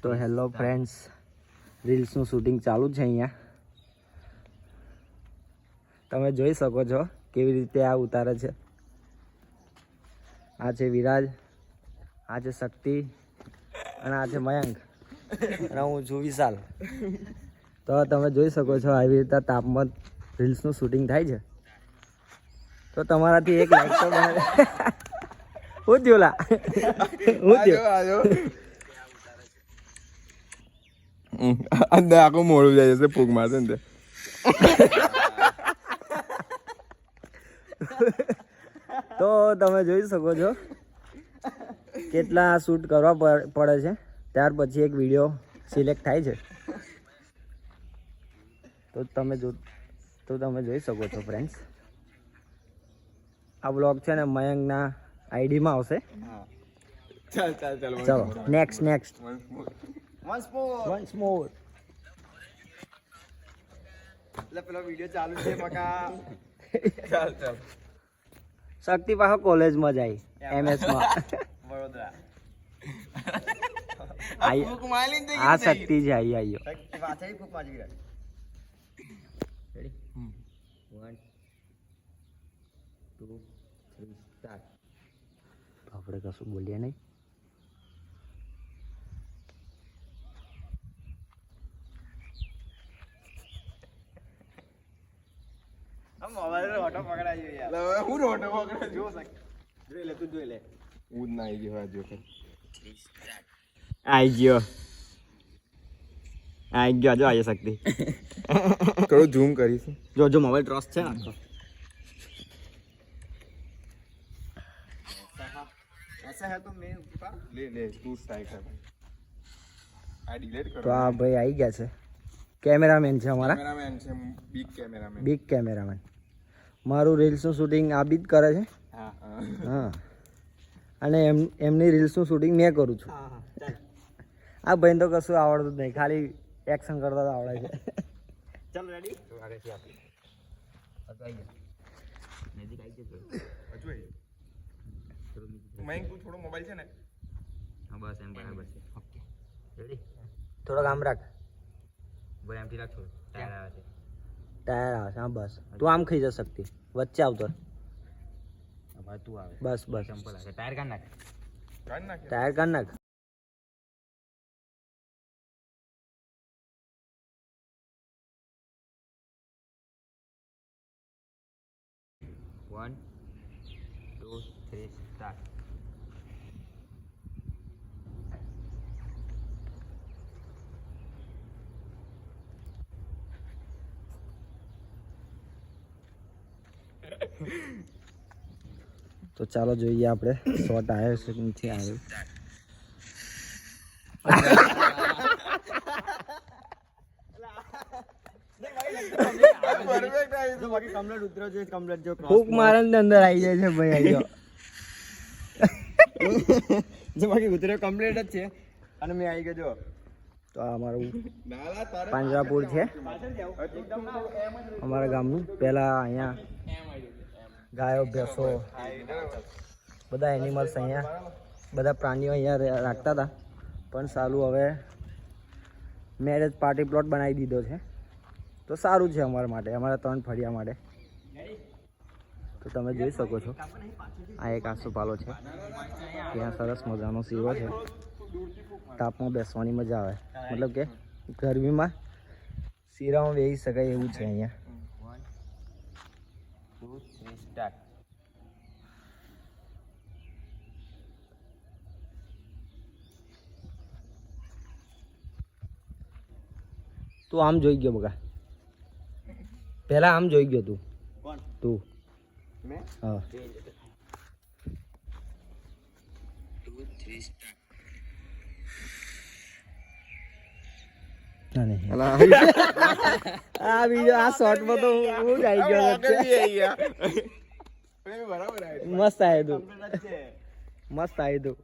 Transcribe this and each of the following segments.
તો hello friends રીલ્સનું shooting ચાલુ છે અહીંયા. તમે જોઈ શકો છો કેવી રીતે આ ઉતારે છે. આ છે વિરાજ, આ છે શક્તિ, અને આ છે મયંક. અને હું છું વિશાલ. તો તમે જોઈ શકો છો આવી રીતે તાપમાન રીલ્સનું શૂટિંગ થાય છે. તો તમારાથી એક લાઈક તો બને હું થયું હું થયું અંદર આખું મોડું જાય છે ફૂક મારશે ને તો તમે જોઈ શકો છો કેટલા શૂટ કરવા પડે છે. ત્યાર પછી એક વીડિયો સિલેક્ટ થાય છે. તો તમે જો તો તમે જોઈ શકો છો ફ્રેન્ડ્સ આ બ્લોગ છે ને મયંકના આઈડીમાં આવશે. ચાલ ચાલ ચાલ ચલો next next Once more once more ચાલ ચાલ શક્તિ પાછો કોલેજમાં જાય એમએસમાં. માં વડોદરા આ શક્તિ છે આઈ આઈયો વન ટુ થ્રી સ્ટાર્ટ આપણે કશું બોલીએ નહીં. એટલે હવે હું રોટો પકડે જો હું ના આવી ગયો આ જો આઈ ગયો. આઈ ગયો જો આવી શક્તિ. થોડું ઝૂમ કરીશું. જો જો મોબાઈલ ટ્રસ છે ને આખો. લે લે તું સ્ટ્રાઈક કર. ભાઈ આ ડિલીટ કરો. તો આ ભાઈ આવી ગયા છે. કેમેરામેન છે અમારા. કેમેરામેન છે બિગ કેમેરામેન બિગ કેમેરામેન મારું રીલ્સનું શૂટિંગ આબિદ જ કરે છે. હા હા. અને એમ એમની રીલ્સનું શૂટિંગ મેં કરું છું. આ ભાઈ તો કશું આવડતું જ નહીં. ખાલી એક્શન કરતા તો આવડે છે. ચાલ રેડી. મયંક તું થોડો મોબાઈલ છે ને? બસ એમ બરાબર છે. ઓકે. રેડી થોડોક આમ રાખ. બોલ એમથી રાખો ટાયર આવે છે. ટાયર આવે છે હા બસ. તું આમ ખાઈ જઈ શકતી. વચ્ચે આવતો રહે. હવે તું આવે. બસ બસ. ચંપલ આવે. ટાયર કાઢ નાખ. કાઢ નાખે. ટાયર કાઢ નાખ. વન ટુ થ્રી સ્ટાર્ટ તો ચાલો જોઈએ આપણે શોટ આવ્યો છે કે નથી આવ્યો. ફૂક મારે ને અંદર આવી જાય છે ભાઈ જો. બાકી ઉતર્યો કમ્પ્લીટ જ છે. અને મેં આવી ગયો જો. તો આ અમારું પાંજરાપુર છે. અમારા ગામનું. પહેલા અહીંયા ગાયો, ભેંસો, બધા એનિમલ્સ અહીંયા, બધા પ્રાણીઓ અહીંયા રાખતા હતા. પણ સારું હવે મેરેજ પાર્ટી પ્લોટ બનાવી દીધો છે. તો સારું છે અમારા માટે, અમારા ત્રણ ફળિયા માટે. તો તમે જોઈ શકો છો, આ એક આસોપાલો છે. ત્યાં સરસ મજાનો સીવો છે. તાપમાં બેસવાની મજા આવે. મતલબ કે ગરમીમાં શીરામાં બેસી શકાય એવું છે અહીંયા. થ્રી સ્ટાર્ટ તું આમ જોઈ ગયો બગા પહેલા આમ જોઈ ગયો તું કોણ તું મેં હા ના, નહીં. અલા આ બીજો આ શોર્ટમાં તો હું જ આવી ગયો મસ્ત આવ્યું તું મસ્ત આવ્યું તું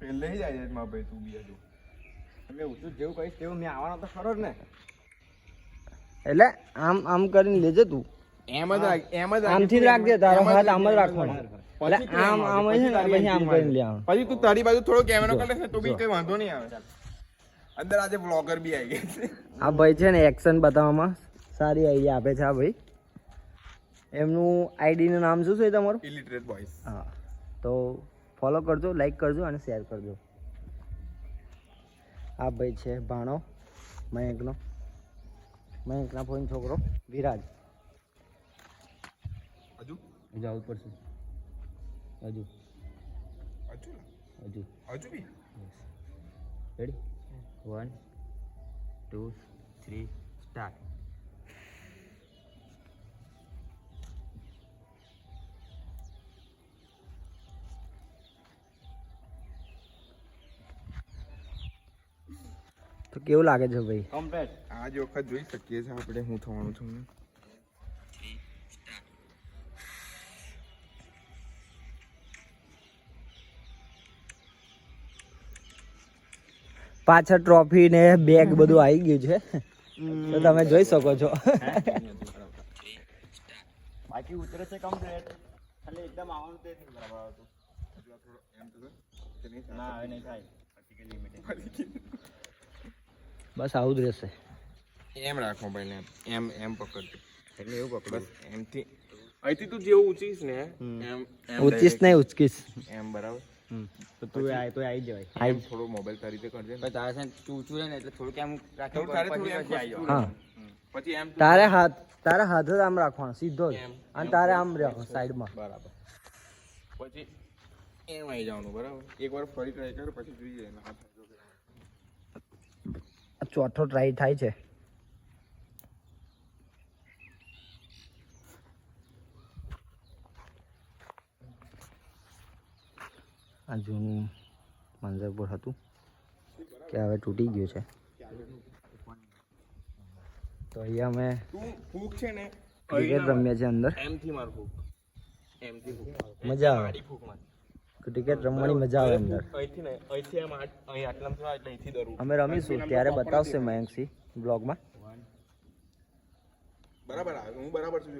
પહેલે જ આવી જાય ભાઈ તું બી હજુ તમે ઉઠું જેવું કહીશ તેવું મેં આવવાનો તો ખરો જ ને. એટલે આમ આમ કરીને લેજે તું. એમ જ એમ જ આમથી જ રાખજે તારો હાથ આમ જ રાખવાનો. એટલે આમ આમ છે ને પછી આમ કરીને લે પછી તું તારી બાજુ થોડો કેમેરો કરી તો બી કઈ વાંધો નહીં આવે. અંદર આજે બ્લોગર બી આવી ગયા છે. આ ભાઈ છે ને એક્શન બતાવવામાં. સારી આઈડિયા આપે છે આ ભાઈ. એમનું આઈડીનું નામ શું છે તમારું? ઇલિટરેટ બોયસ હા. તો ફોલો કરજો લાઈક કરજો અને શેર કરજો. આ ભાઈ છે ભાણો મયંકનો. મયંકના ફોન છોકરો વિરાજ. હજુ? આવવું પડશે. હજુ. હજુ? હજુ. હજુ બી? Ready one two three start તો કેવું લાગે છે ભાઈ? કમ્પ્લેટ આજ વખત જોઈ શકીએ છીએ આપણે હું થવાનું છું પાછળ ટ્રોફી ને બેગ બધું આવી ગયું છે. તો તમે જોઈ શકો છો. બાકી ઉતરે છે કમ્પ્લેટ ખાલી એકદમ આવવાનું તે જ એમ તો ના હવે નહીં થાય. બસ આવું જ રહેશે. એમ રાખો ભાઈ ને એમ એમ પકડજો. એટલે એવું પકડ. બસ એમથી અહીંથી તું જેવું ઊંચીશ ને એમ એમ નહીં ઉચકીશ. એમ બરાબર. તો તું આય તો આવી જવાય. થોડો મોબાઈલ તારી રીતે કરજે. પણ તારે છે ને તું ઊંચું રહે ને એટલે થોડુંક એમ રાખે તારે થોડું એમ વસ્તુ જાવ. હા. પછી એમ તારે હાથ તારે હાથ જ આમ રાખવાનો સીધો જ. એમ, અને તારે આમ રાખો સાઈડમાં. બરાબર. પછી એમ આવી જવાનું બરાબર. એક વાર ફરી ટ્રાય કર પછી જોઈએ. ના થાય તો કે- આ ચોથો ટ્રાય થાય છે. આ જૂનું મંજરપુર હતું કે હવે તૂટી ગયું છે. તો અહીંયા અમે ફૂક છે ને ક્રિકેટ રમીએ છીએ અંદર. એમથી માર ફૂક એમથી ફૂક મજા આવે. આડી ફૂક માર. ક્રિકેટ રમવાની મજા આવે અંદર. અહીંથી ને અહીંથી આમ અહીં આટલામાં થવા અહીંથી દરવું. અમે રમીશું ત્યારે બતાવશે મયંકસિંહ બ્લોગમાં. બરાબર આવે હું બરાબર છું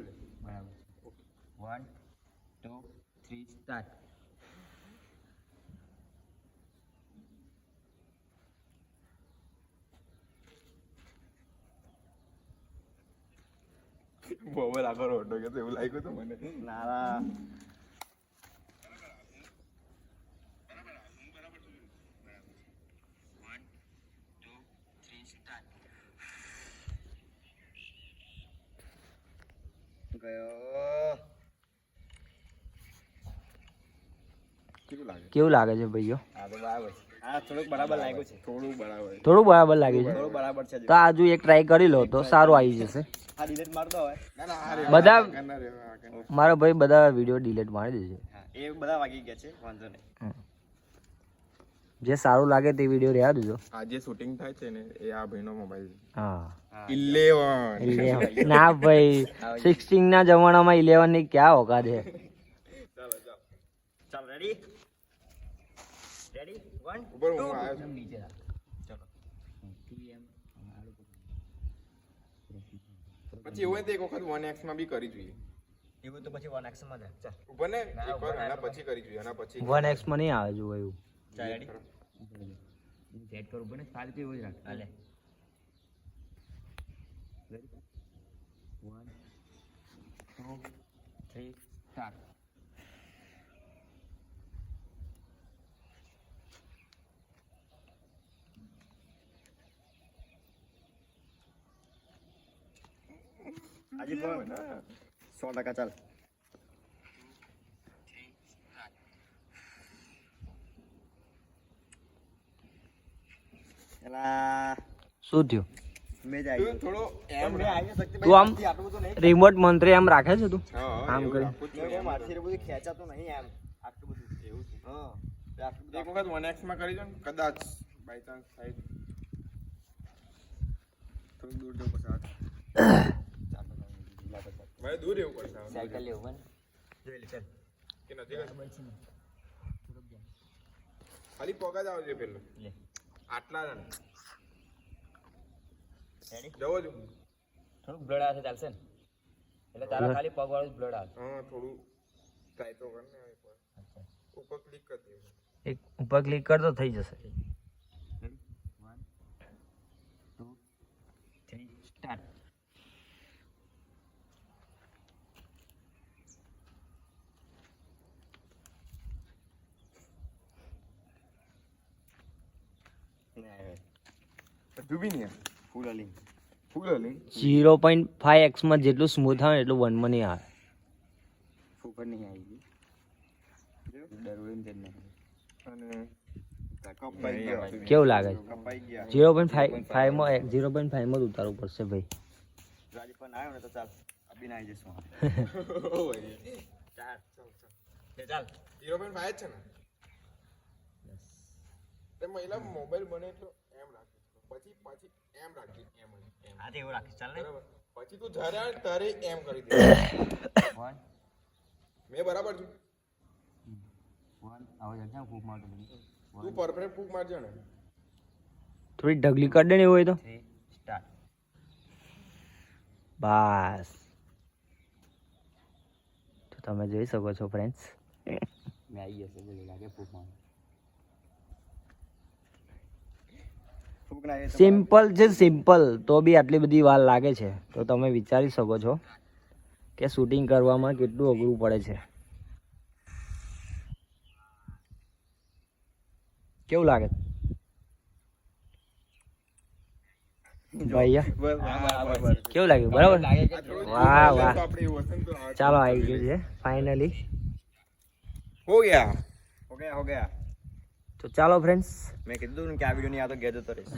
બરાબર વન ટુ થ્રી સ્ટાર્ટ બહુ આગળ ઓટો કે એવું લાગ્યું હતું મને. નારા ગયો કેવું લાગે છે ભાઈઓ? બરાબર લાગ્યું છે. થોડું બરાબર લાગે છે? બરાબર છે. તો આજુ એક ટ્રાય કરી લો તો સારું આવી જશે. બધા. મારો ભાઈ બધા વીડિયો ડિલીટ મારી દેશે. એ બધા વાગી ગયા છે વાંધો નહીં. જે સારું લાગે તે વીડિયો રહેવા દેજો. આજે શૂટિંગ થાય છે ને એ આ ભાઈનો મોબાઈલ હા. છે ઇલેવન ઇલેવન ના ભાઈ સિક્સટીન ના જમાનામાં ઇલેવનની ક્યાં ઓકાત છે? ચાલ રેડી રેડી વન ઉપર હું આવ્યો છું. નીચે રાખ. ચલો. પછી એવું હોય તો એક વખત વન એક્સમાં બી કરી જોઈએ. એવું તો પછી વન એક્શનમાં જાય ચાલ. ઉપર ને એક વાર એના પછી કરી જોઈએ એના પછી વન એક્સમાં નહીં આવે જો એવું. ચાલ રેડી સેટ કરું બને ખાલી તો એવું જ રાખ. હાલે. વન ટુ થ્રી સ્ટાર્ટ આજે પણ સો ટકા ચાલ. એલા શું થયું? તું આમ રિમોટ મંત્રી આમ રાખે છે તું? આમ કરી. રાખવું જ મેં જોઈએ. કોઈ મારથી બધું ખેંચાતું નહીં એમ. આટલું બધું. એવું છે. હા તે આટલું બધું એક વખત વન એક્સમાં કરી દો ને કદાચ બાય ચાન્સ થાય. થોડું દૂર જો પડશે મારે દૂર રહેવું પડશે. સાયકલ લેવું બને જોઈ લે કે નજીક ખાલી પગા જ આવજો પેલો. આટલા જ ને. રેડી જવો છું થોડુંક બ્લડ આવશે ચાલશે ને? એટલે તારા ખાલી પગ વાળું બ્લડ આવે હા થોડું ટ્રાય તો કર ને ઉપર ક્લિક કરી દે. એક ઉપર ક્લિક કર તો થઈ જશે. વન ટુ થ્રી સ્ટાર્ટ હજુ બી નહીં ફૂલ અલિંગ ફૂલ હલી ઝીરો પોઈન્ટ ફાઈવ એક્સમાં જેટલું સ્મૂથ આવે એટલું વનમાં નહીં આવે. ઉપર નહીં આવી ગઈ. ડરવું જ નહીં અને કપાઈ ગયા. કેવું લાગે? છે કપાઈ ઝીરો પોઈન્ટ ફાઈવ ફાઈવમાં ઝીરો પોઈન્ટ ફાઈવમાં જ ઉતારવું પડશે ભાઈ. આવ્યો ને તો ચાલ આવી જશું. ચાલ ચાલ ઝીરો પોઈન્ટ ફાઈવ છે ને? તે મહિલા મોબાઈલ બને તો એમ રાખે પછી પછી એમ રાખી એમ એમ. હા એવું રાખીશ ચાલ ને. બરાબર. પછી તું જ્યારે તારે એમ કરી દે. વન મેં બરાબર છું? તું પરફેક્ટ ફૂક મારજો ને. થોડી ઢગલી કરી દે ને એવું હોય તો બસ. તો તમે જોઈ શકો છો ફ્રેન્ડ્સ મેં આવી ગયો બોલી લાગે ફૂક માર ફૂક ના આવી તો સિમ્પલ છે સિમ્પલ. તો બી આટલી બધી વાર લાગે છે. તો તમે વિચારી શકો છો કે શૂટિંગ કરવામાં કેટલું અઘરું પડે છે. કેવું લાગે? કેવું લાગ્યું? બરાબર? વાહ વાહ. ચાલો આવી ગયું છે ફાઇનલી હો ગયા. હો ગયા હો ગયા. તો ચાલો ફ્રેન્ડ્સ મેં કીધું ને કે આ વીડિયો નહીં આવતો ઘેર જતો રહીશ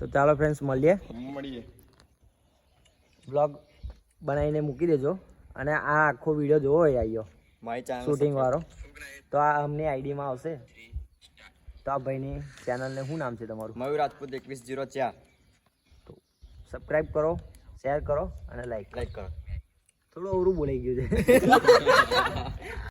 તો ચાલો ફ્રેન્ડ્સ મળીએ. મળીએ. બ્લોગ બનાવીને મૂકી દેજો અને આ આખો વીડિયો જોવો હોય આવ્યો ચેનલ શૂટિંગ વાળો. તો આ અમની આઈડીમાં આવશે. તો આ ભાઈની ચેનલને શું નામ છે તમારું? મયુર રાજપૂત એકવીસ જીરો ચાર. સબસ્ક્રાઈબ કરો શેર કરો અને લાઈક લાઈક કરો. થોડું અવરું બોલાઈ ગયું છે.